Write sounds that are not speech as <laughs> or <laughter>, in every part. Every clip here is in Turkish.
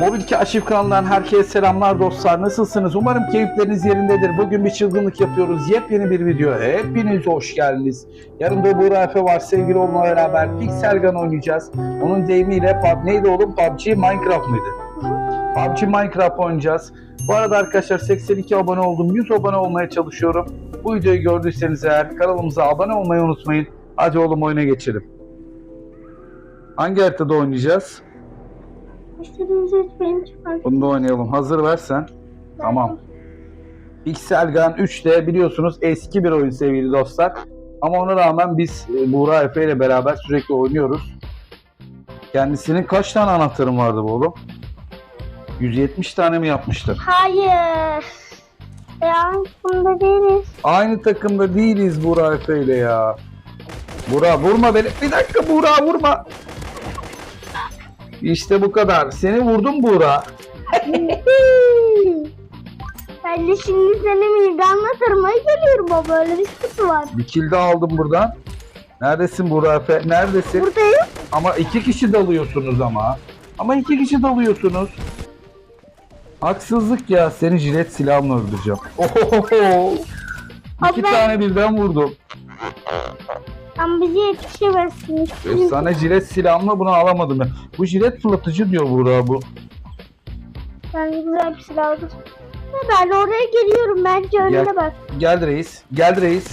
Mobil Kaşif kanalından herkese selamlar dostlar. Nasılsınız? Umarım keyifleriniz yerindedir. Bugün bir çılgınlık yapıyoruz. Yepyeni bir video. Hepiniz hoş geldiniz. Yanımda Buğra Efe var. Sevgili onunla beraber Pixel Gun oynayacağız. Onun deyimiyle PUBG neydi oğlum? PUBG Minecraft mıydı? PUBG Minecraft oynayacağız. Bu arada arkadaşlar 82 abone oldum. 100 abone olmaya çalışıyorum. Bu videoyu gördüyseniz eğer kanalımıza abone olmayı unutmayın. Hadi oğlum oyuna geçelim. Hangi haritada oynayacağız? İstediğiniz benim çıkar. Bunu da oynayalım. Hazır versen. Tamam. Pixel Gun 3'te biliyorsunuz eski bir oyun sevgili dostlar. Ama ona rağmen biz e, Buğra Efe ile beraber sürekli oynuyoruz. Kendisinin kaç tane anahtarım vardı bu oğlum? 170 tane mi yapmıştır? Hayır. Ya bunda değiliz. Aynı takımda değiliz Buğra Efe ile ya. Buğra vurma beni. Bir dakika Buğra vurma. İşte bu kadar. Seni vurdum Buğra. <laughs> ben de şimdi seni midemle tırmaya geliyorum baba. Öyle bir sıkıntı var. Bir kill daha aldım buradan. Neredesin Buğra Efe? Neredesin? Buradayım. Ama iki kişi dalıyorsunuz ama. Ama iki kişi dalıyorsunuz. Haksızlık ya. Seni jilet silahımla öldüreceğim. <laughs> Ohohoho. İki ben- tane birden vurdum. Sen bizi yetişemezsin. Sana jilet silahımla bunu alamadım ben. Bu jilet fırlatıcı diyor Buğra bu. Ben güzel bir silah aldım. Ya Ben oraya geliyorum. Bence önüne Gel. bak. Gel reis. Gel reis.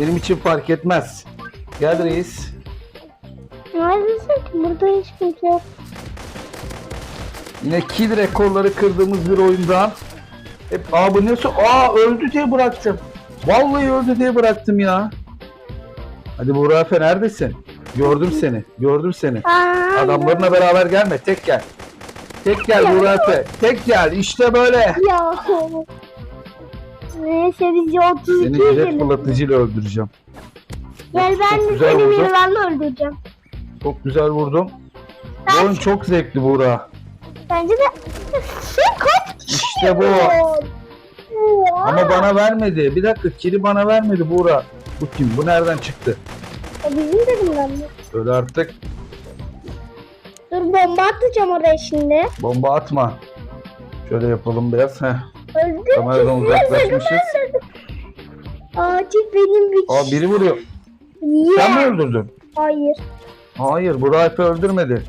Benim için fark etmez. Gel reis. Neredesin ki? Burada hiç kimse yok. Yine kill rekorları kırdığımız bir oyundan. Hep aa bu ne so- Aa öldü diye bıraktım. Vallahi öldü diye bıraktım ya. Hadi Buğra Efe neredesin? Gördüm seni. Gördüm seni. Aa, Adamlarına beraber gelme. Tek gel. Tek gel Buğra Efe. Tek gel. İşte böyle. Ya. Neyse biz ya 32 Seni jilet gelelim. fırlatıcıyla öldüreceğim. Gel ben de güzel seni. Mirvan'la öldüreceğim. Çok güzel vurdum. Bu oyun çok zevkli Buğra. Bence de sen kaç kişi İşte bu. Oha. Ama bana vermedi. Bir dakika kili bana vermedi Buğra. Bu kim? Bu nereden çıktı? O bizim dedim ben de. Öyle artık Dur bomba atacağım oraya şimdi. bomba atma. Şöyle yapalım biraz. Heh. Öldüm. Kameradan uzaklaşmışız. Acil benim bir Aa biri vuruyor. Yeah. Sen mi öldürdün? Hayır. Hayır Buğra Efe öldürmedi.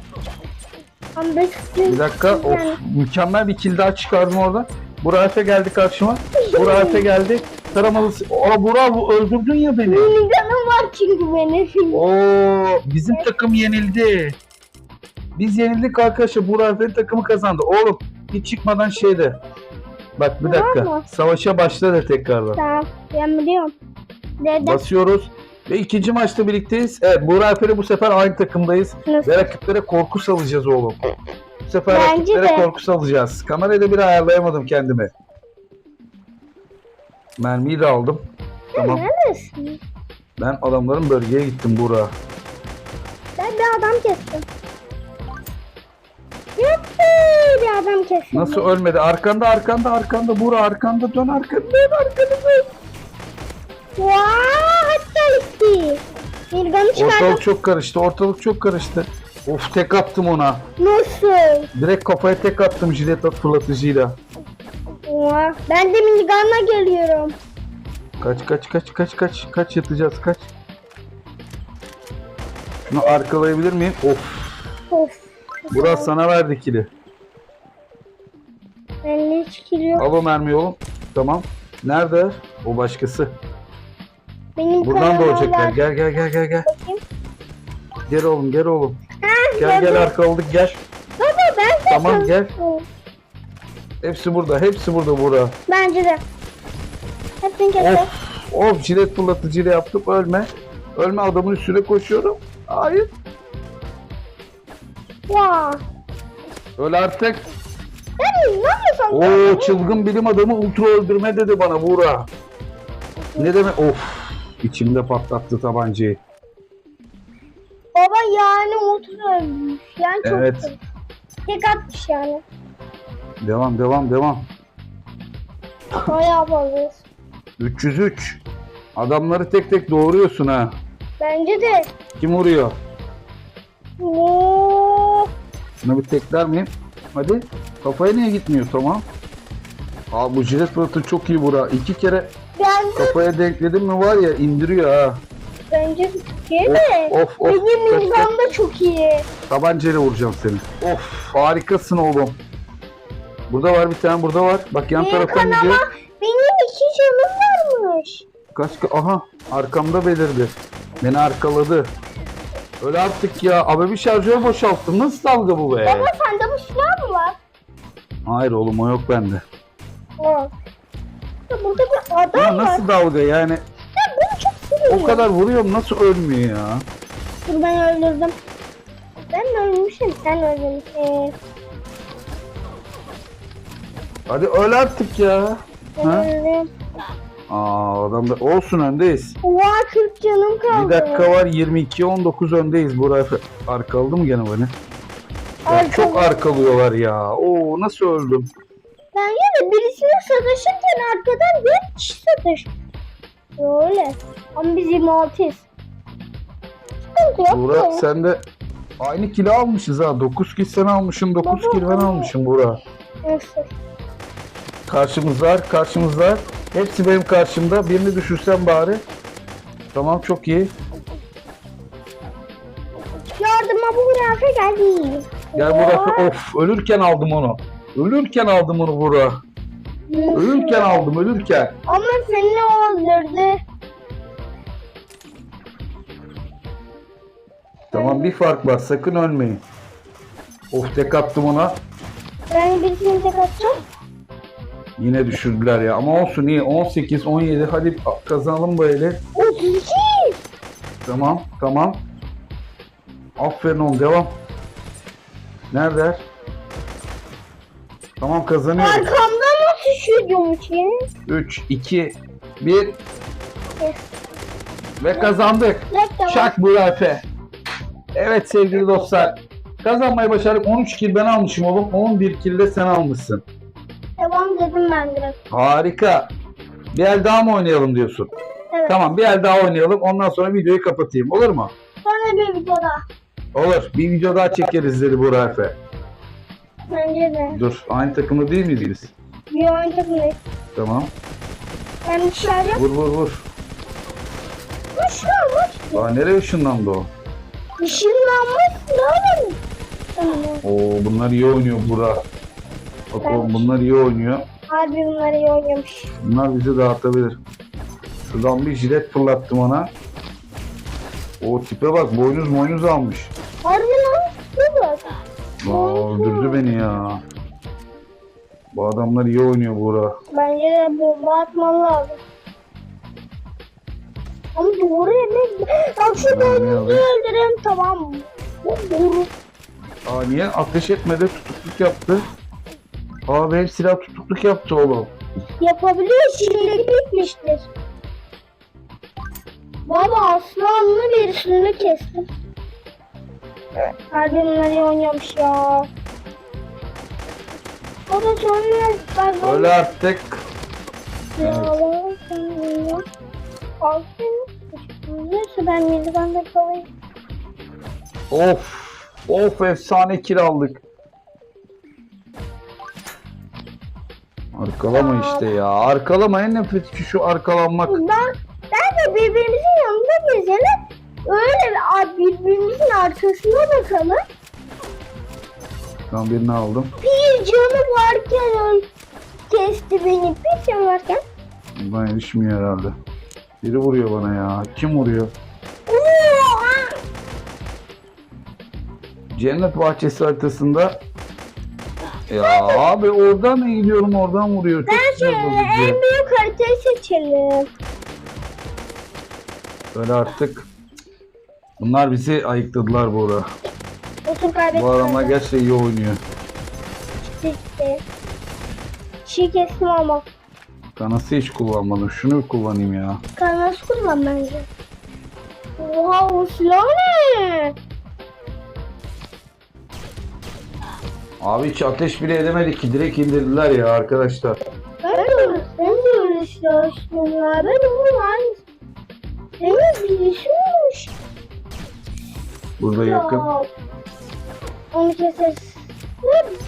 Bir dakika. Of mükemmel bir kill daha çıkardım orada. Buğra Efe geldi karşıma. Buğra Efe geldi. Taramalısı. Aa Buğra bu öldürdün ya beni. Minigun'um var çünkü benim. Oo bizim takım yenildi. Biz yenildik arkadaşlar. Buğra Efe'nin takımı kazandı. Oğlum hiç çıkmadan şeyde. Bak bir dakika. Tamam mı? Savaşa başladı tekrardan. Tamam. Ben biliyorum. Dede. Basıyoruz. Ve ikinci maçta birlikteyiz. Evet Buğra Efe'yle bu sefer aynı takımdayız. Nasıl? Ve rakiplere korku salacağız oğlum. Bu sefer Bence rakiplere de. korku salacağız. Kamerayı da bir ayarlayamadım kendime. Mermiyi de aldım. Tamam. Neredesin? Ben adamların bölgeye gittim Buğra. Ben bir adam kestim. Yuppi bir adam kestim. Nasıl ölmedi? Arkanda arkanda arkanda Buğra arkanda dön arkanda dön arkanda dön. Vaa hatta gitti. Mirgan'ı çıkardım. Ortalık çok karıştı. Ortalık çok karıştı. Of tek attım ona. Nasıl? Direkt kafaya tek attım jilet fırlatıcıyla. Vaa. Ben de minigun'la geliyorum. Kaç kaç kaç kaç kaç kaç yatacağız kaç. Şunu arkalayabilir miyim? Of. Of. Burak sana verdi kili. Ben ne çıkıyor? Al o mermiyi oğlum. Tamam. Nerede? O başkası. Benim Buradan doğacaklar. var. Gel gel gel gel gel. Bakayım. Gel oğlum gel oğlum. Ha, Gel gel arkaladık gel. Baba ben de Tamam, gel. Hepsi burada. Hepsi burada Burak. Bence de. Hepsini kestim. Of. Of jilet fırlatıcıyla yaptım. Ölme. Ölme adamın üstüne koşuyorum. Hayır. Ya. Öl artık. Ben ne yapıyorsun? Oo çılgın bilim adamı ultra öldürme dedi bana Buğra. Ne demek? Of. İçimde patlattı tabancayı. Baba yani otur ölmüş. Yani çok Evet. Tek atmış yani. Devam devam devam. Bayağı fazla. 303. Adamları tek tek doğruyorsun ha. Bence de. Kim vuruyor? Oo. Şunu bir tekler miyim? Hadi. Kafaya niye gitmiyor tamam. Aa bu jilet fırlatı çok iyi bura. İki kere Ben de kafaya denkledim mi var ya indiriyor ha. bence çok iyi de. Of of. Benim çok iyi. Tabancayla vuracağım seni. Of harikasın oğlum. Burada var bir tane burada var. Bak yan Benim taraftan kanama gidiyor. benim iki canım varmış. Kaç ka- aha arkamda belirdi. Beni arkaladı. Öyle artık ya. Abi bir şarjör boşalttım. Nasıl dalga bu be? Baba sende bu silah mı var? Hayır oğlum o yok bende. Ya Burada bir adam Ya var. nasıl dalga yani? Ya bunu çok seviyorum. O kadar vuruyorum nasıl ölmüyor ya? Dur ben öldürdüm. Ben ölmüşüm sen öldürmüşsün. Hadi öl artık ya. Ha? öldüm. Aa adam da olsun öndeyiz. Oha 40 canım kaldı. Bir dakika var 22 19 öndeyiz. Buraya arkaladı mı gene beni? Ya çok arkalıyorlar ya. Oo nasıl öldüm? Ben yine birisine sataşırken arkadan bir kişi satış. Öyle. Ama biz 26'yız. Sıkıntı yok. Buğra ya. sen de aynı kilo almışız ha. 9 kill sen almışsın 9 Baba, kill ben almışım Buğra. Nasıl? Karşımızlar karşımızlar. Hepsi benim karşımda. Birini düşürsem bari. Tamam çok iyi. Yardıma bu hurafe geldi. Gel Buğra. Of ölürken aldım onu. Ölürken aldım onu Buğra. Ölürken aldım ölürken. Ama seni öldürdü. Tamam bir fark var sakın ölmeyin. Of tek attım ona. Ben birisini tek atacağım. Yine düşürdüler ya. Ama olsun iyi. 18, 17 hadi kazanalım eli. 32. Tamam tamam. Aferin oğlum devam. Nerede? Tamam kazanıyoruz. Arkamdan nasıl şuymuş ya? 3, 2, 1 ve kazandık. Reklam. Şak Burafe. Evet sevgili dostlar. Kazanmayı başardık. 13 kill ben almışım oğlum. 11 kill de sen almışsın. Dedim ben direkt. Harika. Bir el daha mı oynayalım diyorsun? Evet. Tamam bir el daha oynayalım. Ondan sonra videoyu kapatayım. Olur mu? Sonra bir videoda. Olur. Bir video daha çekeriz dedi Burafe. Bence de. Dur. Aynı takımda değil miyiz biz? Bir oyun takımdayız. Tamam. Ben bir şey. Vur vur vur. Işınlanmış. Aa nereye ışınlandı o? Işınlanmış. Ne? Tamam. Oo bunlar iyi oynuyor Bura. Bak oğlum bunlar iyi oynuyor. Harbi bunlar iyi oynamış. Bunlar bizi dağıtabilir. Şuradan bir jilet fırlattım ona. O tipe bak boynuz boynuz almış. Harbi lan. Ne bak. Aa, öldürdü beni ya. Bu adamlar iyi oynuyor Buğra. Bence de bomba atmalı lazım. Ama doğru ne? Bak şu boynuzu alayım? öldüreyim tamam? Bu doğru. Aa niye ateş etmedi tutukluk yaptı. Aa benim silah tutukluk yaptı oğlum. Yapabiliyor şimdi bitmiştir. Baba aslanlı birisini kestim. Bunlar iyi oynamış ya. Baba sonra bak Öyle artık. Ya. Aferin. Neyse ben mizbanda kalayım. Of. Of efsane kill Arkalama işte ya. Arkalama en nefret şu arkalanmak. Ben, ben de birbirimizin yanında gezelim. Öyle bir- birbirimizin arkasına bakalım. Ben birini aldım. Bir canı varken kesti beni. Bir canı varken. Bana yetişmiyor herhalde. Biri vuruyor bana ya. Kim vuruyor? Cennet bahçesi haritasında ya abi oradan eğiliyorum oradan vuruyor. Çok Şöyle sinir en bozucu. büyük haritayı seçelim. Böyle artık bunlar bizi ayıkladılar bu ara. Otur kaybettim. Bu adamlar gerçekten iyi oynuyor. Gitti. Çiğ kestim ama. Kanası hiç kullanmadım. Şunu kullanayım ya. Kanası kullan bence. Oha o silah ne? Abi hiç ateş bile edemedik ki direkt indirdiler ya arkadaşlar. Ben de ben de öyle istiyorum ya. Ben bunun aynısı. Evet birisi olmuş. Burada yakın. Ya. Onu keseriz.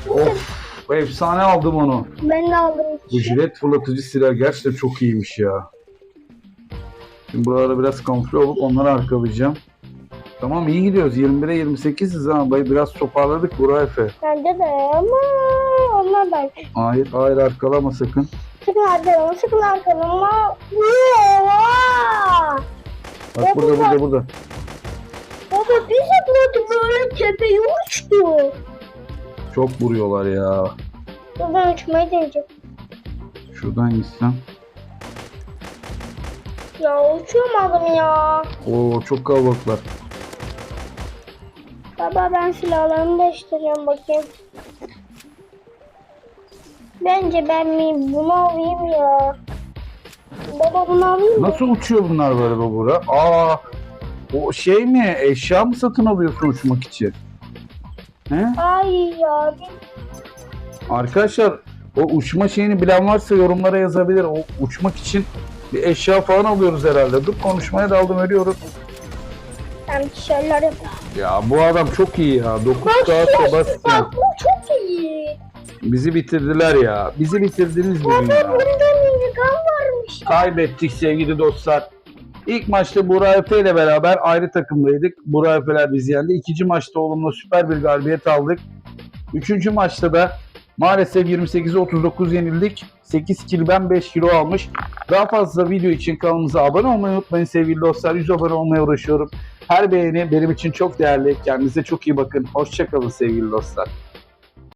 Of efsane aldım onu. Ben de aldım. Bu jilet fırlatıcı silah gerçekten çok iyiymiş ya. Şimdi buralara biraz kamufle olup onları arkalayacağım. Tamam iyi gidiyoruz. 21'e 28'iz ha. Bay- Biraz toparladık Burak Efe. Bence de ama onlar da. Hayır hayır arkalama sakın. Sıkın arkalama, sıkın arkalama. Bak burada burada burada. Baba bir zıpladı böyle tepeye uçtu. Çok vuruyorlar ya. Buradan uçmayı deneyecek. Şuradan gitsem. Ya uçamadım ya. Oo çok kalabalıklar. Baba ben silahlarımı değiştireceğim bakayım. Bence ben mi bunu alayım ya. Baba bunu alayım mı? Nasıl uçuyor bunlar böyle babura? Aa o şey mi? Eşya mı satın alıyorsun uçmak için? He? Ay ya. Arkadaşlar o uçma şeyini bilen varsa yorumlara yazabilir. O uçmak için bir eşya falan alıyoruz herhalde. Dur konuşmaya daldım ölüyorum. Şeyler yapayım. Ya bu adam çok iyi ya. 9 Bak kağıt şu- Sebastian. Bu çok iyi. Bizi bitirdiler ya. Bizi bitirdiniz bugün Baba ya. bunda minigun varmış. Kaybettik sevgili dostlar. İlk maçta Burak Efe ile beraber ayrı takımdaydık. Burak Efe'ler bizi yendi. İkinci maçta oğlumla süper bir galibiyet aldık. Üçüncü maçta da maalesef 28'e 39 yenildik. 8 kilo ben 5 kilo almış. Daha fazla video için kanalımıza abone olmayı unutmayın sevgili dostlar. 100 abone olmaya uğraşıyorum. Her beğeni benim için çok değerli. Kendinize çok iyi bakın. Hoşçakalın sevgili dostlar.